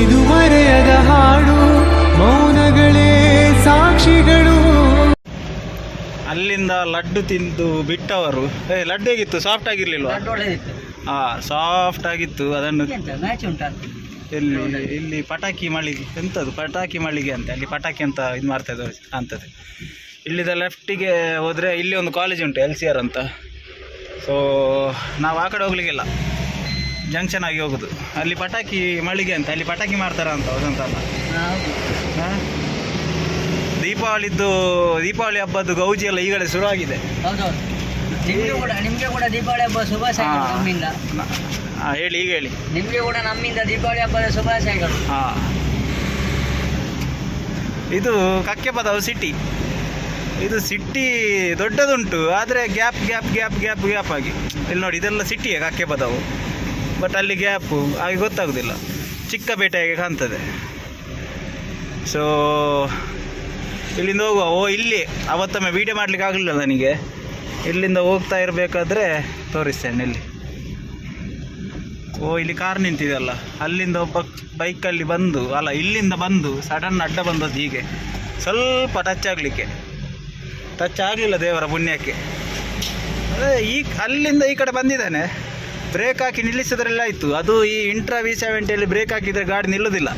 ಇದು ಮರೆಯದ ಹಾಡು ಮೌನಗಳೇ ಸಾಕ್ಷಿಗಳು. ಅಲ್ಲಿಂದ ಲಡ್ಡು ತಿಂದು ಬಿಟ್ಟವರು. ಏ ಲಡ್ಡು ಹೇಗಿತ್ತು? ಸಾಫ್ಟ್ ಆಗಿರ್ಲಿಲ್ಲ ಹಾ ಸಾಫ್ಟ್ ಆಗಿತ್ತು. ಅದನ್ನು ಇಲ್ಲಿ ಇಲ್ಲಿ ಪಟಾಕಿ ಮಳಿಗೆ ಎಂಥದ್ದು ಪಟಾಕಿ ಮಳಿಗೆ ಅಂತ ಅಲ್ಲಿ ಪಟಾಕಿ ಅಂತ ಇದು ಮಾಡ್ತಾ ಇದ್ದಾರೆ ಅಂತದ್ದು. ಇಲ್ಲಿದ ಲೆಫ್ಟಿಗೆ ಹೋದರೆ ಇಲ್ಲಿ ಒಂದು ಕಾಲೇಜ್ ಉಂಟು ಎಲ್ ಸಿ ಆರ್ ಅಂತ. ಸೊ ನಾವು ಆ ಕಡೆ ಹೋಗ್ಲಿಕ್ಕಿಲ್ಲ. ಜಂಕ್ಷನ್ ಆಗಿ ಹೋಗುದು. ಅಲ್ಲಿ ಪಟಾಕಿ ಮಳಿಗೆ ಅಂತ ಅಲ್ಲಿ ಪಟಾಕಿ ಮಾಡ್ತಾರ ಅಂತ ಅದಂತಲ್ಲ ಹಾ? ದೀಪಾವಳಿದ್ದು ದೀಪಾವಳಿ ಹಬ್ಬದ್ದು ಗೌಜಿ ಎಲ್ಲ ಈಗಲೇ ಶುರುವಾಗಿದೆ ಆಗಿದೆ. ನಿಮ್ಗೆ ಕೂಡ ನಿಮಗೆ ಕೂಡ ದೀಪಾವಳಿ ಹಬ್ಬ ಶುಭಾಶಯಗಳು ನಮ್ಮಿಂದ. ಹಾಂ ಹೇಳಿ ಈಗ ಹೇಳಿ. ನಿಮಗೆ ಕೂಡ ನಮ್ಮಿಂದ ದೀಪಾವಳಿ ಹಬ್ಬದ ಶುಭಾಶಯಗಳು. ಹಾಂ. ಇದು ಕಕ್ಕೆಪದವು ಸಿಟಿ. ಇದು ಸಿಟಿ ದೊಡ್ಡದುಂಟು ಆದರೆ gap gap gap gap gap ಆಗಿ. ಇಲ್ಲಿ ನೋಡಿ ಇದೆಲ್ಲ ಸಿಟಿಯೇ ಕಕ್ಕೆಪದವು. ಬಟ್ ಅಲ್ಲಿ ಗ್ಯಾಪು ಹಾಗೆ ಗೊತ್ತಾಗೋದಿಲ್ಲ. ಚಿಕ್ಕ ಬೇಟೆಯಾಗಿ ಕಾಣ್ತದೆ. ಸೊ ಇಲ್ಲಿಂದ ಹೋಗುವ. ಓ, ಇಲ್ಲಿ. ಅವತ್ತೊಮ್ಮೆ ವೀಡಿಯೋ ಮಾಡ್ಲಿಕ್ಕೆ ಆಗಲಿಲ್ಲ ನನಗೆ. ಇಲ್ಲಿಂದ ಹೋಗ್ತಾ ಇರಬೇಕಾದ್ರೆ ತೋರಿಸ್ತೇನೆ ಇಲ್ಲಿ. ಓ, ಇಲ್ಲಿ ಕಾರ್ ನಿಂತಿದೆಯಲ್ಲ. ಅಲ್ಲಿಂದ ಒಬ್ಬ ಬೈಕಲ್ಲಿ ಬಂದು, ಅಲ್ಲ, ಇಲ್ಲಿಂದ ಬಂದು ಸಡನ್ ಅಡ್ಡ ಬಂದದ್ದು ಹೀಗೆ. ಸ್ವಲ್ಪ ಟಚ್ ಆಗಲಿಕ್ಕೆ. ಟಚ್ ಆಗಲಿಲ್ಲ ದೇವರ ಪುಣ್ಯಕ್ಕೆ. ಈ, ಅಲ್ಲಿಂದ ಈ ಕಡೆ ಬಂದಿದ್ದಾನೆ. ಬ್ರೇಕ್ ಹಾಕಿ ನಿಲ್ಲಿಸಿದ್ರೆಲ್ಲ ಆಯಿತು. ಅದು ಈ ಇಂಟ್ರಾ ವಿ ಸೆವೆಂಟಿಯಲ್ಲಿ ಬ್ರೇಕ್ ಹಾಕಿದರೆ ಗಾಡಿ ನಿಲ್ಲೋದಿಲ್ಲ.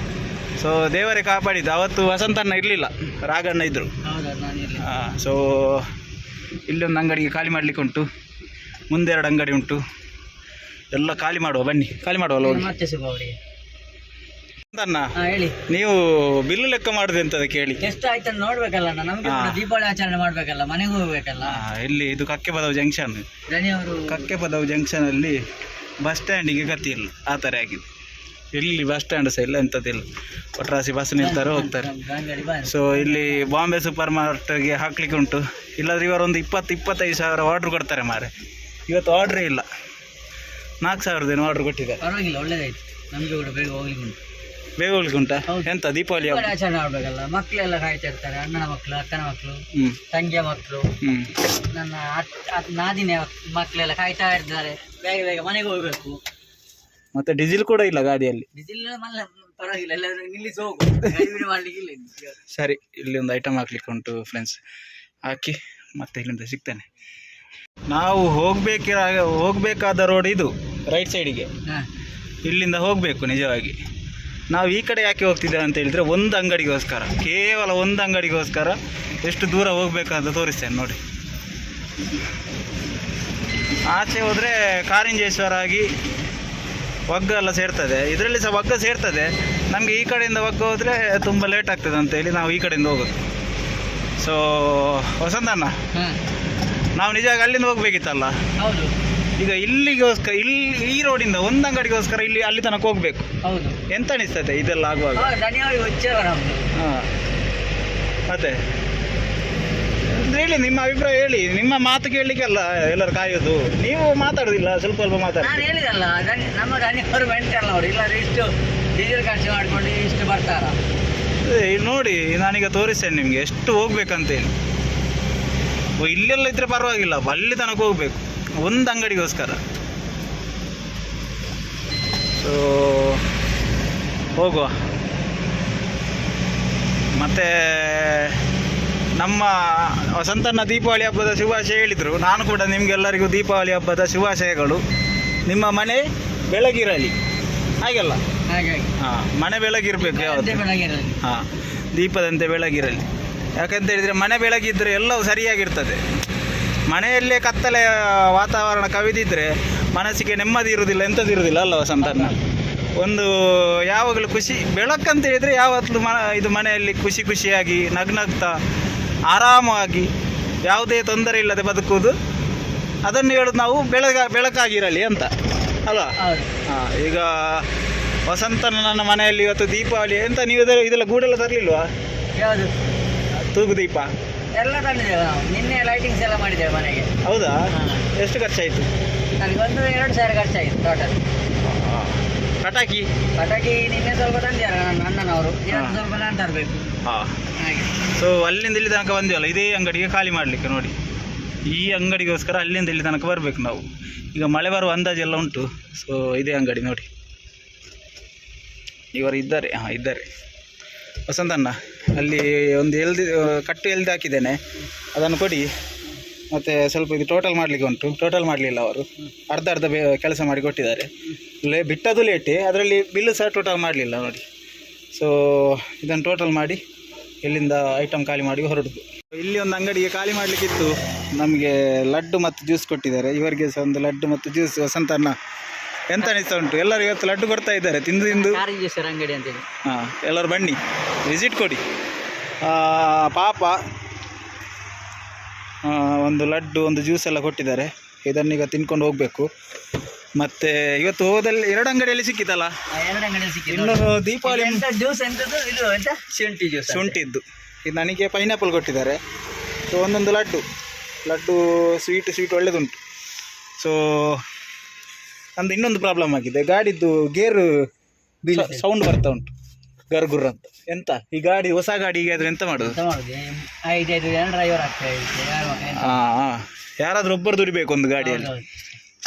ಸೊ ದೇವರೇ ಕಾಪಾಡಿದ್ದು. ಅವತ್ತು ವಸಂತಣ್ಣ ಇರಲಿಲ್ಲ. ರಾಗಣ್ಣ ಇದ್ದರು ಹಾಂ ಸೊ ಇಲ್ಲೊಂದು ಅಂಗಡಿಗೆ ಖಾಲಿ ಮಾಡಲಿಕ್ಕೆ ಉಂಟು. ಮುಂದೆ ಎರಡು ಅಂಗಡಿ ಉಂಟು. ಎಲ್ಲ ಖಾಲಿ ಮಾಡುವ. ಬನ್ನಿ. ಖಾಲಿ ಮಾಡುವಲ್ಲ ಹೋಗಿ ಮತ್ತೆ ಸಿಗುವ ಅವರಿಗೆ ಅಣ್ಣ ಹಾ ಹೇಳಿ. ನೀವು ಬಿಲ್ಲು ಲೆಕ್ಕ ಮಾಡುದು ಅದಕ್ಕೆ ಕೇಳಿ ಎಷ್ಟು ಆಯ್ತು ನೋಡ್ಬೇಕಲ್ಲ ಅಣ್ಣ ನಮ್ಗೆ ಕೂಡ ದೀಪಾವಳಿ ಆಚರಣೆ ಮಾಡ್ಬೇಕಲ್ಲ ಮನೆಗೆ ಹೋಗ್ಬೇಕಲ್ಲ. ಆ, ಇಲ್ಲಿ ಇದು ಕಕ್ಕೆಪದವು ಜಂಕ್ಷನ್. ಕಕ್ಕೆ ಪದವ್ ಜಂಕ್ಷನ್ ಅಲ್ಲಿ ಬಸ್ ಸ್ಟ್ಯಾಂಡಿಗೆ ಗತಿ ಇಲ್ಲ ಆ ತರ ಆಗಿದೆ. ಇಲ್ಲಿ ಬಸ್ ಸ್ಟ್ಯಾಂಡ್ ಸಹ ಇಲ್ಲ ಎಂಥದ್ದಿಲ್ಲ ಒಟ್ರಾಸಿ ಬಸ್ ನಿಲ್ತಾರೆ ಹೋಗ್ತಾರೆ. ಸೊ ಇಲ್ಲಿ ಬಾಂಬೆ ಸೂಪರ್ ಮಾರ್ಕೆಟ್ಗೆ ಹಾಕ್ಲಿಕ್ಕೆ ಉಂಟು. ಇಲ್ಲಾದ್ರೆ ಇವರೊಂದು ಇಪ್ಪತ್ತು ಇಪ್ಪತ್ತೈದು ಸಾವಿರ ಆರ್ಡ್ರ್ ಕೊಡ್ತಾರೆ ಮಾರೆ. ಇವತ್ತು ಆರ್ಡ್ರೇ ಇಲ್ಲ. ನಾಲ್ಕು ಸಾವಿರದೇನು ಆರ್ಡ್ರ್ ಕೊಟ್ಟಿದ್ದಾರೆ. ಪರವಾಗಿಲ್ಲ ಒಳ್ಳೇದಾಯ್ತು. ನಮ್ಗೆ ಕೂಡ ಬೇಗ ಹೋಗ್ಲಿಕ್ಕೆ ಉಂಟು. ಬೇಗ ಹೋಗ್ಲಿಕ್ಕೆ ಉಂಟಾ. ಎಂತ ದೀಪಾವಳಿ ಹಬ್ಬ ಆಚರಣೆ ಮಾಡ್ಬೇಕಲ್ಲ ಮಕ್ಕಳೆಲ್ಲ ಕಾಯ್ತಾ ಇರ್ತಾರೆ ಅಣ್ಣನ ಮಕ್ಕಳು ಅಕ್ಕನ ಮಕ್ಕಳು ಹ್ಮ್. ತಂಗಿಯ ಮಕ್ಕಳು ನನ್ನ ಅತ್- ಅತ್- ನಾದಿನ ಮಕ್ಕಳೆಲ್ಲ ಕಾಯ್ತಾ ಇರ್ತಾರೆ. ಬೇಗ ಬೇಗ ಮನೆಗೆ ಹೋಗ್ಬೇಕು. ಮತ್ತೆ ಡೀಸೆಲ್ ಕೂಡ ಇಲ್ಲ ಗಾಡಿಯಲ್ಲಿ? ಡೀಸೆಲ್ ಮಲ್ಲ ಪರವಾಗಿಲ್ಲ. ಎಲ್ಲಾದ್ರೂ ನಿಲ್ಲಿಸಿ ಹೋಗು. ಮಾಡ್ಲಿಕ್ಕೆ ಇಲ್ಲ ಇಲ್ಲಿ. ಸರಿ ಇಲ್ಲಿ ಒಂದು ಐಟಮ್ ಹಾಕ್ಲಿಕ್ಕೆ ಉಂಟು ಫ್ರೆಂಡ್ಸ್ ಹಾಕಿ ಮತ್ತೆ ಇಲ್ಲಿಂದ ಸಿಗ್ತೇನೆ. ನಾವು ಹೋಗ್ಬೇಕಿರ ಹೋಗ್ಬೇಕಾದ ರೋಡ್ ಇದು ರೈಟ್ ಸೈಡಿಗೆ ಹಾ. ಇಲ್ಲಿಂದ ಹೋಗಬೇಕು ನಿಜವಾಗಿ. ನಾವು ಈ ಕಡೆ ಯಾಕೆ ಹೋಗ್ತಿದ್ದೇವೆ ಅಂತ ಹೇಳಿದರೆ ಒಂದು ಅಂಗಡಿಗೋಸ್ಕರ ಕೇವಲ ಒಂದು ಅಂಗಡಿಗೋಸ್ಕರ ಎಷ್ಟು ದೂರ ಹೋಗಬೇಕಂತ ತೋರಿಸ್ತೇನೆ ನೋಡಿ. ಆಚೆ ಹೋದರೆ ಕಾರಿಂಜೇಶ್ವರ ಆಗಿ ಒಗ್ಗ ಎಲ್ಲ ಸೇರ್ತದೆ. ಇದರಲ್ಲಿ ಸಹ ಒಗ್ಗ ಸೇರ್ತದೆ. ನಮಗೆ ಈ ಕಡೆಯಿಂದ ಒಗ್ಗ ಹೋದರೆ ತುಂಬ ಲೇಟ್ ಆಗ್ತದೆ ಅಂತೇಳಿ ನಾವು ಈ ಕಡೆಯಿಂದ ಹೋಗೋದು. ಸೊ ವಸಂತಣ್ಣ. ನಾವು ನಿಜವಾಗಿ ಅಲ್ಲಿಂದ ಹೋಗ್ಬೇಕಿತ್ತಲ್ಲ? ಹೌದು. ಈಗ ಇಲ್ಲಿಗೋಸ್ಕರ ಇಲ್ಲಿ ಈ ರೋಡಿಂದ ಒಂದು ಅಂಗಡಿಗೋಸ್ಕರ ಇಲ್ಲಿ ಅಲ್ಲಿ ತನಕ ಹೋಗ್ಬೇಕು. ಹೌದು. ಎಂತ ಅನಿಸ್ತದೆ ಇದೆಲ್ಲ ಆಗುವಾಗ? ಹುಚ್ಚವ ನಮ್ದು ಹಾಂ. ಮತ್ತೆ ಹೇಳಿ ನಿಮ್ಮ ಅಭಿಪ್ರಾಯ ಹೇಳಿ. ನಿಮ್ಮ ಮಾತು ಕೇಳಲಿಕ್ಕೆಲ್ಲ ಎಲ್ಲರೂ ಕಾಯೋದು. ನೀವು ಮಾತಾಡುದಿಲ್ಲ ಸ್ವಲ್ಪ ಸ್ವಲ್ಪ ಮಾತಾಡಿ ನಾನು ಹೇಳಿದಲ್ಲ ನಮ್ಮ ಅವರು ಇಲ್ಲಾಂದ್ರೆ ಇಷ್ಟು ಡೀಸೆಲ್ ಖರ್ಚು ಮಾಡ್ಕೊಂಡು ಇಷ್ಟು ಬರ್ತಾರ. ಏ, ನೋಡಿ ನಾನೀಗ ತೋರಿಸ್ತೇನೆ ನಿಮಗೆ ಎಷ್ಟು ಹೋಗ್ಬೇಕಂತೇಳಿ. ಓ, ಇಲ್ಲೆಲ್ಲ ಇದ್ರೆ ಪರವಾಗಿಲ್ಲ ಅಲ್ಲಿ ತನಕ ಹೋಗ್ಬೇಕು. ಒಂದು ಅಂಗಡಿಗೋಸ್ಕರ. ಸೊ ಹೋಗುವ. ಮತ್ತು ನಮ್ಮ ವಸಂತನ ದೀಪಾವಳಿ ಹಬ್ಬದ ಶುಭಾಶಯ ಹೇಳಿದರು. ನಾನು ಕೂಡ ನಿಮಗೆಲ್ಲರಿಗೂ ದೀಪಾವಳಿ ಹಬ್ಬದ ಶುಭಾಶಯಗಳು. ನಿಮ್ಮ ಮನೆ ಬೆಳಗಿರಲಿ. ಹಾಗೆಲ್ಲ? ಹಾಗಾಗಿ. ಹಾಂ ಮನೆ ಬೆಳಗಿರಬೇಕು ಯಾವುದು? ಹಾಂ ದೀಪದಂತೆ ಬೆಳಗಿರಲಿ. ಯಾಕಂತ ಹೇಳಿದರೆ ಮನೆ ಬೆಳಗಿದ್ದರೆ ಎಲ್ಲವೂ ಸರಿಯಾಗಿರ್ತದೆ. ಮನೆಯಲ್ಲೇ ಕತ್ತಲೆ ವಾತಾವರಣ ಕವಿದಿದ್ರೆ ಮನಸ್ಸಿಗೆ ನೆಮ್ಮದಿ ಇರುವುದಿಲ್ಲ ಎಂಥದ್ದು ಇರುವುದಿಲ್ಲ ಅಲ್ಲ ವಸಂತಣ್ಣ ಒಂದು ಯಾವಾಗಲೂ ಖುಷಿ ಬೆಳಕಂತ ಹೇಳಿದರೆ ಯಾವತ್ತೂ ಮ ಇದು ಮನೆಯಲ್ಲಿ ಖುಷಿ ಖುಷಿಯಾಗಿ ನಗ್ನಗ್ತಾ ಆರಾಮವಾಗಿ ಯಾವುದೇ ತೊಂದರೆ ಇಲ್ಲದೆ ಬದುಕುವುದು. ಅದನ್ನು ಹೇಳೋದು ನಾವು ಬೆಳಗ ಬೆಳಕಾಗಿರಲಿ ಅಂತ ಅಲ್ವಾ? ಹಾಂ ಈಗ ವಸಂತನ ನನ್ನ ಮನೆಯಲ್ಲಿ ಇವತ್ತು ದೀಪಾವಳಿ ಎಂತ ನೀವು ಇದೆಲ್ಲ ಗೂಡೆಲ್ಲ ತರಲಿಲ್ವಾ? ಯಾವುದು? ತೂಗು ದೀಪ ಎಲ್ಲ ತಂದಿದ್ದೇವೆ ನಾವು ನಿನ್ನೆ ಲೈಟಿಂಗ್ಸ್ ಎಲ್ಲ ಮಾಡಿದ್ದೇವೆ ಮನೆಗೆ. ಹೌದಾ. ಎಷ್ಟು ಖರ್ಚಾಯಿತು? ನನಗೊಂದು ಎರಡು ಸಾವಿರ ಖರ್ಚಾಯಿತು ಟೋಟಲ್ ಪಟಾಕಿ? ಪಟಾಕಿ ನಿನ್ನೆ ಸ್ವಲ್ಪ ತಂದಿದ್ದಾರೆ ನನ್ನ ಅಣ್ಣನವರು. ಇವತ್ತು ಸ್ವಲ್ಪ ನಾನು ತರಬೇಕು. ಹಾಂ. ಹಾಗೆ. ಸೊ ಅಲ್ಲಿಂದ ಇಲ್ಲಿ ತನಕ ಬಂದಿವಲ್ಲ? ಇದೇ ಅಂಗಡಿಗೆ ಖಾಲಿ ಮಾಡಲಿಕ್ಕೆ ನೋಡಿ. ಈ ಅಂಗಡಿಗೋಸ್ಕರ ಅಲ್ಲಿಂದ ಇಲ್ಲಿ ತನಕ ಬರಬೇಕು ನಾವು. ಈಗ ಮಳೆ ಬರುವ ಅಂದಾಜೆಲ್ಲ ಉಂಟು. ಸೊ ಇದೇ ಅಂಗಡಿ ನೋಡಿ. ಇವರು ಇದ್ದಾರೆ. ಹಾಂ ಇದ್ದಾರೆ. ವಸಂತಣ್ಣ. ಅಲ್ಲಿ ಒಂದು ಎಲ್ದಿ ಕಟ್ಟು ಎಲ್ದಿ ಹಾಕಿದ್ದೇನೆ. ಅದನ್ನು ಕೊಡಿ. ಮತ್ತು ಸ್ವಲ್ಪ ಇದು ಟೋಟಲ್ ಮಾಡಲಿಕ್ಕೆ ಉಂಟು. ಟೋಟಲ್ ಮಾಡಲಿಲ್ಲ ಅವರು. ಅರ್ಧ ಅರ್ಧ ಬೇ, ಕೆಲಸ ಮಾಡಿ ಕೊಟ್ಟಿದ್ದಾರೆ. ಲೇ ಬಿಟ್ಟದು ಲೇಟೇ ಅದರಲ್ಲಿ ಬಿಲ್ಲು ಸಹ ಟೋಟಲ್ ಮಾಡಲಿಲ್ಲ ನೋಡಿ. ಸೊ ಇದನ್ನು ಟೋಟಲ್ ಮಾಡಿ ಇಲ್ಲಿಂದ ಐಟಮ್ ಖಾಲಿ ಮಾಡಿ ಹೊರಡುದು. ಇಲ್ಲಿ ಒಂದು ಅಂಗಡಿಗೆ ಖಾಲಿ ಮಾಡಲಿಕ್ಕಿತ್ತು. ನಮಗೆ ಲಡ್ಡು ಮತ್ತು ಜ್ಯೂಸ್ ಕೊಟ್ಟಿದ್ದಾರೆ. ಇವರಿಗೆ ಸಹ ಒಂದು ಲಡ್ಡು ಮತ್ತು ಜ್ಯೂಸ್ ವಸಂತಣ್ಣ. ಎಂತ ಅನಿಸ್ತಾ ಉಂಟು? ಎಲ್ಲರೂ ಇವತ್ತು ಲಡ್ಡು ಕೊಡ್ತಾ ಇದ್ದಾರೆ. ತಿಂದು ತಿಂದು. ಸರ್ ಅಂಗಡಿ ಅಂತೇಳಿ ಹಾಂ ಎಲ್ಲರೂ ಬನ್ನಿ. ವಿಸಿಟ್ ಕೊಡಿ. ಆ, ಪಾಪ ಆ, ಒಂದು ಲಡ್ಡು ಒಂದು ಜ್ಯೂಸ್ ಎಲ್ಲ ಕೊಟ್ಟಿದ್ದಾರೆ. ಇದನ್ನೀಗ ತಿನ್ಕೊಂಡು ಹೋಗಬೇಕು. ಮತ್ತು ಇವತ್ತು ಹೋದಲ್ಲಿ ಎರಡು ಅಂಗಡಿಯಲ್ಲಿ ಸಿಕ್ಕಿತಲ್ಲ? ಎರಡು ಅಂಗಡಿ ಸಿಕ್ಕಿದೆ ಇನ್ನು ದೀಪಾವಳಿ ಎಂತ ಜ್ಯೂಸ್ ಎಂತದ್ದು? ಇದು ಎಂತ? ಶುಂಠಿ ಜ್ಯೂಸ್ ಶುಂಠಿದ್ದು. ಇದು ನನಗೆ ಪೈನಾಪಲ್ ಕೊಟ್ಟಿದ್ದಾರೆ. ಸೊ ಒಂದೊಂದು ಲಡ್ಡು. ಲಡ್ಡು ಸ್ವೀಟ್ ಸ್ವೀಟ್ ಒಳ್ಳೆದುಂಟು. ಸೊ ನಮ್ದು ಇನ್ನೊಂದು ಪ್ರಾಬ್ಲಮ್ ಆಗಿದೆ. ಗಾಡಿದ್ದು ಗೇರು ಸೌಂಡ್ ಬರ್ತಾ ಉಂಟು. ಗರ್ಗುರ್ ಅಂತ. ಎಂತ? ಈ ಗಾಡಿ ಹೊಸ ಗಾಡಿ ಈಗ ಆದ್ರೆ ಎಂತ ಮಾಡೋದು? ಮಾಡುದು? ಯಾರಾದ್ರೂ ಹಾಂ ಒಬ್ಬರು ದುಡಿಬೇಕು ಒಂದು ಗಾಡಿಯಲ್ಲಿ.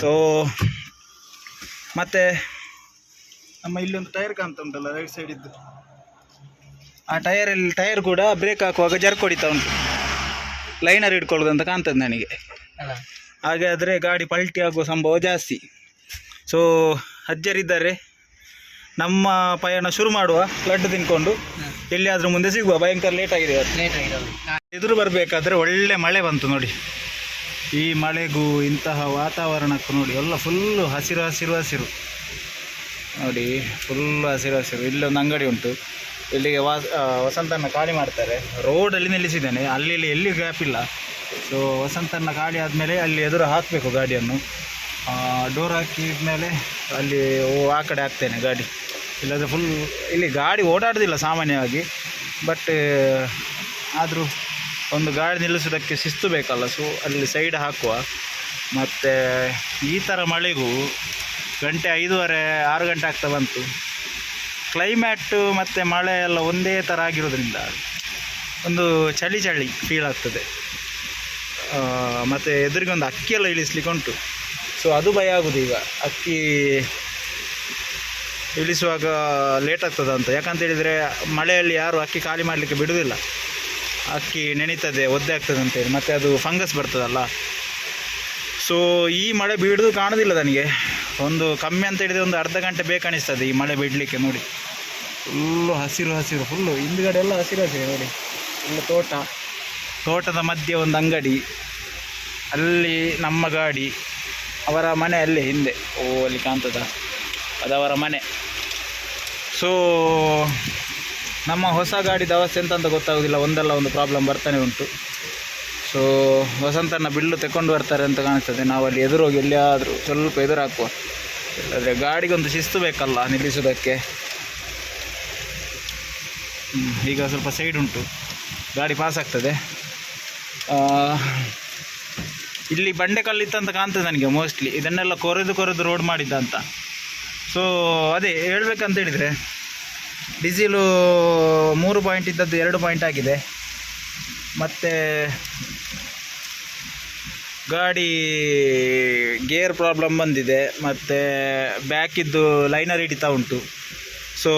ಸೊ ಮತ್ತೆ? ನಮ್ಮ ಇಲ್ಲೊಂದು ಒಂದು ಟೈರ್ ಕಾಣ್ತಾ ಉಂಟಲ್ಲ ರೈಟ್ ಸೈಡ್ ಇದ್ದು. ಆ ಟೈರಲ್ಲಿ ಟೈರ್ ಕೂಡ ಬ್ರೇಕ್ ಹಾಕುವಾಗ ಜರ್ಕ್ ಹೊಡಿತಾ ಉಂಟು. ಲೈನರ್ ಹಿಡ್ಕೊಳ್ಳೋದು ಅಂತ ಕಾಣ್ತದೆ ನನಗೆ. ಹಾಗಾದ್ರೆ ಹಾಗಾದರೆ ಗಾಡಿ ಪಲ್ಟಿ ಆಗುವ ಸಂಭವ ಜಾಸ್ತಿ. ಸೊ ಅಜ್ಜರಿದ್ದಾರೆ. ನಮ್ಮ ಪಯಣ ಶುರು ಮಾಡುವ ಲಡ್ಡು ತಿನ್ಕೊಂಡು. ಎಲ್ಲಿಯಾದರೂ ಮುಂದೆ ಸಿಗುವ ಭಯಂಕರ ಲೇಟ್ ಆಗಿದೆ ಎದುರು ಬರಬೇಕಾದ್ರೆ ಒಳ್ಳೆ ಮಳೆ ಬಂತು ನೋಡಿ. ಈ ಮಳೆಗೂ ಇಂತಹ ವಾತಾವರಣಕ್ಕೂ ನೋಡಿ ಎಲ್ಲ ಫುಲ್ಲು ಹಸಿರು ಹಸಿರು ಹಸಿರು. ನೋಡಿ ಫುಲ್ಲು ಹಸಿರು ಹಸಿರು. ಇಲ್ಲೊಂದು ಅಂಗಡಿ ಉಂಟು. ಇಲ್ಲಿಗೆ ವಾಸ ಆ, ವಸಂತನ ಖಾಲಿ ಮಾಡ್ತಾರೆ. ರೋಡಲ್ಲಿ ನಿಲ್ಲಿಸಿದ್ದೇನೆ. ಅಲ್ಲಿ ಇಲ್ಲಿ ಎಲ್ಲಿ ಗ್ಯಾಪ್ ಇಲ್ಲ. ಸೊ ವಸಂತನ ಖಾಲಿ ಆದಮೇಲೆ ಅಲ್ಲಿ ಎದುರು ಹಾಕಬೇಕು ಗಾಡಿಯನ್ನು. ಡೋರ್ ಹಾಕಿದ್ಮೇಲೆ ಅಲ್ಲಿ ಆ ಕಡೆ ಹಾಕ್ತೇನೆ ಗಾಡಿ. ಇಲ್ಲಾದರೆ ಫುಲ್ ಇಲ್ಲಿ ಗಾಡಿ ಓಡಾಡೋದಿಲ್ಲ ಸಾಮಾನ್ಯವಾಗಿ ಬಟ್ ಆದರೂ ಒಂದು ಗಾಡಿ ನಿಲ್ಲಿಸೋದಕ್ಕೆ ಶಿಸ್ತು ಬೇಕಲ್ಲ ಸೊ ಅಲ್ಲಿ ಸೈಡ್ ಹಾಕುವ. ಮತ್ತು ಈ ಥರ ಮಳೆಗೂ ಗಂಟೆ ಐದೂವರೆ, ಆರು ಗಂಟೆ ಆಗ್ತಾ ಬಂತು. ಕ್ಲೈಮ್ಯಾಟು ಮತ್ತು ಮಳೆ ಎಲ್ಲ ಒಂದೇ ಥರ ಆಗಿರೋದ್ರಿಂದ ಒಂದು ಚಳಿ ಚಳಿ ಫೀಲ್ ಆಗ್ತದೆ. ಮತ್ತು ಎದುರಿಗೆ ಒಂದು ಅಕ್ಕಿ ಎಲ್ಲ ಇಳಿಸ್ಲಿಕ್ಕೆ ಉಂಟು. ಸೊ ಅದು ಭಯ ಆಗೋದು ಈಗ. ಅಕ್ಕಿ ಇಳಿಸುವಾಗ ಲೇಟ್ ಆಗ್ತದೆ ಅಂತ. ಯಾಕಂತ ಹೇಳಿದರೆ ಮಳೆಯಲ್ಲಿ ಯಾರು ಅಕ್ಕಿ ಖಾಲಿ ಮಾಡಲಿಕ್ಕೆ ಬಿಡುವುದಿಲ್ಲ ಅಕ್ಕಿ ನೆನೀತದೆ, ಒದ್ದೆ ಆಗ್ತದೆ ಅಂತೇಳಿ ಮತ್ತು ಅದು ಫಂಗಸ್ ಬರ್ತದಲ್ಲ. ಸೊ ಈ ಮಳೆ ಬೀಳೋದು ಕಾಣೋದಿಲ್ಲ ನನಗೆ. ಒಂದು ಕಮ್ಮಿ ಅಂತ ಹೇಳಿದರೆ ಒಂದು ಅರ್ಧ ಗಂಟೆ ಬೇಕನಿಸ್ತದೆ ಈ ಮಳೆ ಬಿಡಲಿಕ್ಕೆ ನೋಡಿ. ಫುಲ್ಲು ಹಸಿರು ಹಸಿರು ಫುಲ್ಲು ಹಿಂದ್ಗಡೆ ಎಲ್ಲ ಹಸಿರು ಹಸಿರು ನೋಡಿ. ಫುಲ್ಲು ತೋಟ. ತೋಟದ ಮಧ್ಯೆ ಒಂದು ಅಂಗಡಿ. ಅಲ್ಲಿ ನಮ್ಮ ಗಾಡಿ. ಅವರ ಮನೆ ಅಲ್ಲಿ ಹಿಂದೆ. ಓ, ಅಲ್ಲಿ ಕಾಣ್ತದ. ಅದವರ ಮನೆ. ಸೊ ನಮ್ಮ ಹೊಸ ಗಾಡಿ ದವಸ್ ಎಂತ ಅಂತ ಗೊತ್ತಾಗೋದಿಲ್ಲ. ಒಂದಲ್ಲ ಒಂದು ಪ್ರಾಬ್ಲಮ್ ಬರ್ತಾನೆ ಉಂಟು. ಸೊ ವಸಂತನ ಬಿಲ್ಲು ತಗೊಂಡು ಬರ್ತಾರೆ ಅಂತ ಕಾಣಿಸ್ತದೆ. ನಾವು ಅಲ್ಲಿ ಎದುರೋಗಿ ಎಲ್ಲಿಯಾದರೂ ಸ್ವಲ್ಪ ಎದುರು ಹಾಕುವ ಆದರೆ ಗಾಡಿಗೊಂದು ಶಿಸ್ತು ಬೇಕಲ್ಲ ನಿಲ್ಲಿಸೋದಕ್ಕೆ ಈಗ ಸ್ವಲ್ಪ ಸೈಡ್ ಉಂಟು. ಗಾಡಿ ಪಾಸ್ ಆಗ್ತದೆ. ಇಲ್ಲಿ ಬಂಡೆಕಲ್ಲಿತ್ತು ಅಂತ ಕಾಣ್ತದೆ ನನಗೆ ಮೋಸ್ಟ್ಲಿ ಇದನ್ನೆಲ್ಲ ಕೊರೆದು ಕೊರೆದು ರೋಡ್ ಮಾಡಿದ್ದ ಅಂತ. ಸೊ ಅದೇ ಹೇಳ್ಬೇಕಂತ ಹೇಳಿದರೆ ಡೀಸೆಲು ಮೂರು ಪಾಯಿಂಟ್ ಇದ್ದದ್ದು ಎರಡು ಪಾಯಿಂಟ್ ಆಗಿದೆ. ಮತ್ತು ಗಾಡಿ ಗೇರ್ ಪ್ರಾಬ್ಲಮ್ ಬಂದಿದೆ. ಮತ್ತು ಬ್ಯಾಕಿದ್ದು ಲೈನರ್ ಹಿಡಿತಾ ಉಂಟು. ಸೊ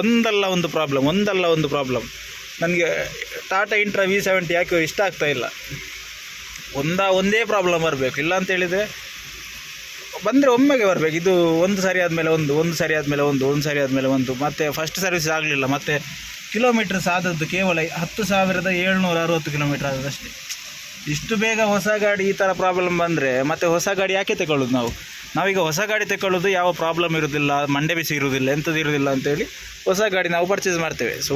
ಒಂದಲ್ಲ ಒಂದು ಪ್ರಾಬ್ಲಮ್ ಒಂದಲ್ಲ ಒಂದು ಪ್ರಾಬ್ಲಮ್ ನನಗೆ ಟಾಟಾ ಇಂಟ್ರಾ ವಿ ಸೆವೆಂಟಿ ಯಾಕೆ ಇಷ್ಟ ಆಗ್ತಾ ಇಲ್ಲ. ಒಂದ ಒಂದೇ ಪ್ರಾಬ್ಲಮ್ ಬರಬೇಕು. ಇಲ್ಲ ಅಂತ ಹೇಳಿದರೆ ಬಂದರೆ ಒಮ್ಮೆಗೆ ಬರಬೇಕು. ಇದು ಒಂದು ಸರಿ ಆದಮೇಲೆ ಒಂದು ಒಂದು ಸರಿ ಆದಮೇಲೆ ಒಂದು ಒಂದು ಸರಿ ಆದಮೇಲೆ ಒಂದು. ಮತ್ತು ಫಸ್ಟ್ ಸರ್ವಿಸ್ ಆಗಲಿಲ್ಲ. ಮತ್ತು ಕಿಲೋಮೀಟರ್ಸ್ ಆದದ್ದು ಕೇವಲ ಹತ್ತು ಸಾವಿರದ ಏಳ್ನೂರ ಅರವತ್ತು ಕಿಲೋಮೀಟರ್ ಆದದಷ್ಟೇ ಇಷ್ಟು ಬೇಗ ಹೊಸ ಗಾಡಿ ಈ ಥರ ಪ್ರಾಬ್ಲಮ್ ಬಂದರೆ ಮತ್ತೆ ಹೊಸ ಗಾಡಿ ಯಾಕೆ ತಗೊಳ್ಳೋದು ನಾವು? ನಾವೀಗ ಹೊಸ ಗಾಡಿ ತಗೊಳ್ಳೋದು ಯಾವ ಪ್ರಾಬ್ಲಮ್ ಇರೋದಿಲ್ಲ, ಮಂಡೆ ಬಿಸಿ ಇರೋದಿಲ್ಲ ಎಂಥದ್ದು ಇರೋದಿಲ್ಲ ಅಂತೇಳಿ ಹೊಸ ಗಾಡಿ ನಾವು ಪರ್ಚೇಸ್ ಮಾಡ್ತೇವೆ. ಸೊ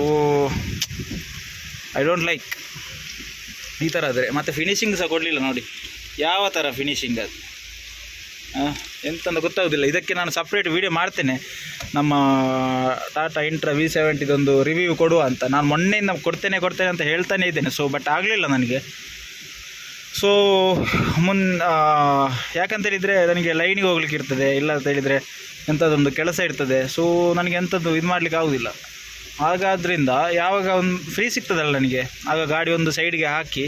ಐ ಡೋಂಟ್ ಲೈಕ್ ಈ ಥರ ಆದರೆ. ಮತ್ತು ಫಿನಿಶಿಂಗ್ ಸಹ ಕೊಡಲಿಲ್ಲ ನೋಡಿ. ಯಾವ ಥರ ಫಿನಿಶಿಂಗ್ ಅದು? ಎಂತಂದು ಗೊತ್ತಾಗೋದಿಲ್ಲ. ಇದಕ್ಕೆ ನಾನು ಸಪ್ರೇಟ್ ವೀಡಿಯೋ ಮಾಡ್ತೇನೆ. ನಮ್ಮ ಟಾಟಾ ಇಂಟ್ರಾ ವಿ ಸೆವೆಂಟಿದೊಂದು ರಿವ್ಯೂ ಕೊಡುವ ಅಂತ. ನಾನು ಮೊನ್ನೆಯಿಂದ ಕೊಡ್ತೇನೆ ಕೊಡ್ತೇನೆ ಅಂತ ಹೇಳ್ತಾನೆ ಇದ್ದೇನೆ. ಸೊ ಬಟ್ ಆಗಲಿಲ್ಲ ನನಗೆ. ಸೊ ಮುನ್ ಯಾಕಂತೇಳಿದರೆ ನನಗೆ ಲೈನಿಗೆ ಹೋಗ್ಲಿಕ್ಕೆ ಇರ್ತದೆ. ಇಲ್ಲ ಅಂತ ಹೇಳಿದರೆ ಎಂಥದ್ದೊಂದು ಕೆಲಸ ಇರ್ತದೆ. ಸೊ ನನಗೆ ಎಂಥದ್ದು ಇದು ಮಾಡಲಿಕ್ಕೆ ಆಗೋದಿಲ್ಲ. ಹಾಗಾದ್ರಿಂದ ಯಾವಾಗ ಒಂದು ಫ್ರೀ ಸಿಗ್ತದಲ್ಲ ನನಗೆ? ಆಗ ಗಾಡಿ ಒಂದು ಸೈಡ್ಗೆ ಹಾಕಿ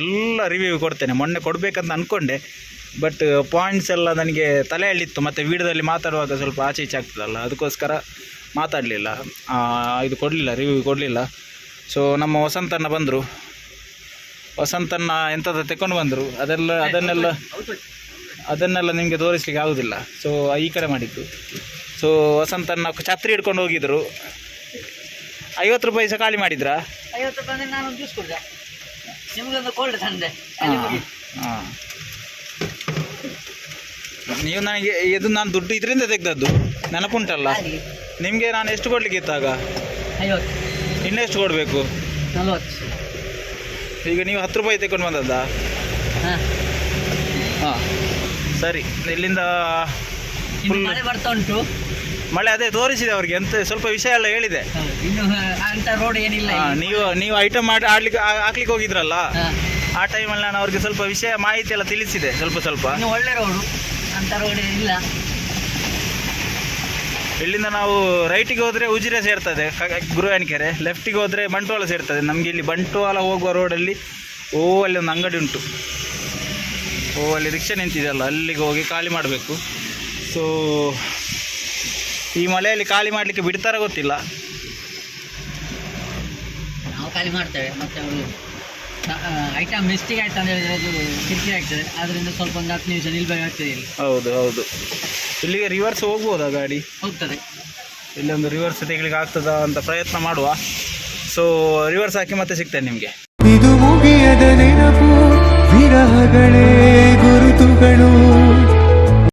ಎಲ್ಲ ರಿವ್ಯೂ ಕೊಡ್ತೇನೆ. ಮೊನ್ನೆ ಕೊಡಬೇಕಂತ ಅಂದ್ಕೊಂಡೆ ಬಟ್ ಪಾಯಿಂಟ್ಸ್ ಎಲ್ಲ ನನಗೆ ತಲೆಯಲ್ಲಿತ್ತು ಮತ್ತು ವೀಡಿಯೋದಲ್ಲಿ ಮಾತಾಡುವಾಗ ಸ್ವಲ್ಪ ಆಚೆ ಈಚೆ ಆಗ್ತದಲ್ಲ, ಅದಕ್ಕೋಸ್ಕರ ಮಾತಾಡಲಿಲ್ಲ. ಇದು ಕೊಡಲಿಲ್ಲ ರಿವ್ಯೂ ಕೊಡಲಿಲ್ಲ. ಸೊ ನಮ್ಮ ವಸಂತಣ್ಣ ಬಂದರು. ವಸಂತಣ್ಣ ಎಂಥದ್ದು ತೆಕೊಂಡು ಬಂದರು. ಅದೆಲ್ಲ, ಅದನ್ನೆಲ್ಲ ಅದನ್ನೆಲ್ಲ ನಿಮಗೆ ತೋರಿಸ್ಲಿಕ್ಕೆ ಆಗೋದಿಲ್ಲ. ಸೊ ಈ ಕಡೆ ಮಾಡಿದ್ದು. ಸೊ ವಸಂತಣ್ಣ ಛತ್ರಿ ಹಿಡ್ಕೊಂಡು ಹೋಗಿದ್ರು. ಐವತ್ತು ರೂಪಾಯಿ ಸಹ ಖಾಲಿ ಮಾಡಿದ್ರಾ? ಐವತ್ತು ರೂಪಾಯಿ ಅಂದ್ರೆ ನಾನು ಜ್ಯೂಸ್ ಕುಡ್ದೆ. ನಿಮ್ಗೊಂದು ಕೋಲ್ಡ್ ತಂದೆ. ಹಾಂ ಹಾಂ. ನೀವು ನನಗೆ ಇದು ನಾನು ದುಡ್ಡು ಇದರಿಂದ ತೆಗ್ದದ್ದು. ನೆನಪುಂಟಲ್ಲ? ನಿಮಗೆ ನಾನು ಎಷ್ಟು ಕೊಡ್ಲಿಕ್ಕೆ ಇತ್ತಾಗ ಐವತ್ತು. ಇನ್ನೆಷ್ಟು ಕೊಡಬೇಕು? ನಲ್ವತ್ತು. ಈಗ ನೀವು ಹತ್ತು ರೂಪಾಯಿ ತೆಗೊಂಡು ಬಂದದ್ದಾ? ಹಾಂ. ಹಾಂ. ಸರಿ ಇಲ್ಲಿಂದ ಮಳೆ ಬರ್ತಾ ಉಂಟು. ಮಳೆ ಅದೇ ತೋರಿಸಿದೆ ಅವ್ರಿಗೆ ಎಂತ ಸ್ವಲ್ಪ ವಿಷಯ ಎಲ್ಲ ಹೇಳಿದೆ. ಹೌದು. ಇನ್ನು ಅಂತ ರೋಡ್ ಏನಿಲ್ಲ ಹಾ, ಇಲ್ಲಿ. ನೀವು ನೀವು ಐಟಮ್ ಮಾಡಿ ಆಡ್ಲಿಕ್ಕೆ ಆ- ಹಾಕ್ಲಿಕ್ಕೆ ಹೋಗಿದ್ರಲ್ಲ? ಹಾ. ಆ ಟೈಮಲ್ಲಿ ನಾನು ಅವ್ರಿಗೆ ಸ್ವಲ್ಪ ವಿಷಯ ಮಾಹಿತಿ ಎಲ್ಲ ತಿಳಿಸಿದೆ ಸ್ವಲ್ಪ ಸ್ವಲ್ಪ. ಇನ್ನು ಒಳ್ಳೆ ರೋಡು ಅಂತ ರೋಡ್ ಇಲ್ಲ ಇಲ್ಲಿಂದ ನಾವು ರೈಟಿಗೆ ಹೋದ್ರೆ ಉಜಿರೆ ಸೇರ್ತದೆ ಕ- ಗುರುವಾಣಿಕೆರೆ ಲೆಫ್ಟಿಗೆ ಹೋದ್ರೆ ಬಂಟ್ವಾಳ ಸೇರ್ತದೆ. ನಮಗೆ ಇಲ್ಲಿ ಬಂಟ್ವಾಳ ಹೋಗುವ ರೋಡಲ್ಲಿ ಓ ಅಲ್ಲಿ ಒಂದು ಅಂಗಡಿ ಉಂಟು. ಓ ಅಲ್ಲಿ ರಿಕ್ಷಾ ನಿಂತಿದೆಯಲ್ಲ ಅಲ್ಲಿಗೆ ಹೋಗಿ ಖಾಲಿ ಮಾಡಬೇಕು. ಸೊ ಈ ಮಳೆಯಲ್ಲಿ ಖಾಲಿ ಮಾಡಲಿಕ್ಕೆ ಬಿಡ್ತಾರ ಗೊತ್ತಿಲ್ಲ. ನಾವು ಖಾಲಿ ಮಾಡ್ತೇವೆ ಮತ್ತೆ ಅವರು ಐಟಮ್ ಮಿಸ್ಟೇಕ್ ಆಯ್ತು ಅಂತ ಹೇಳಿದ್ರೆ ಅದು ಕಿರಿಕಿರಿ ಆಗ್ತದೆ. ಅದರಿಂದ ಸ್ವಲ್ಪ ಒಂದು ಹತ್ತು ನಿಮಿಷ ನಿಲ್ಬೇಕಾಗ್ತದೆ ಇಲ್ಲಿ. ಹೌದು ಹೌದು. ಇಲ್ಲಿಗೆ ರಿವರ್ಸ್ ಹೋಗ್ಬೋದಾ ಗಾಡಿ? ಹೋಗ್ತದೆ. ಇಲ್ಲೊಂದು ರಿವರ್ಸ್ ತೆಗಿಲಿಕ್ಕೆ ಆಗ್ತದಾ ಅಂತ ಪ್ರಯತ್ನ ಮಾಡುವ. ಸೊ ರಿವರ್ಸ್ ಹಾಕಿ ಮತ್ತೆ ಸಿಗ್ತೇನೆ ನಿಮಗೆ. ಇದು ಮುಗಿಯದ ನೆನಪು ವಿರಹಗಳೇ ಗುರುತುಗಳು.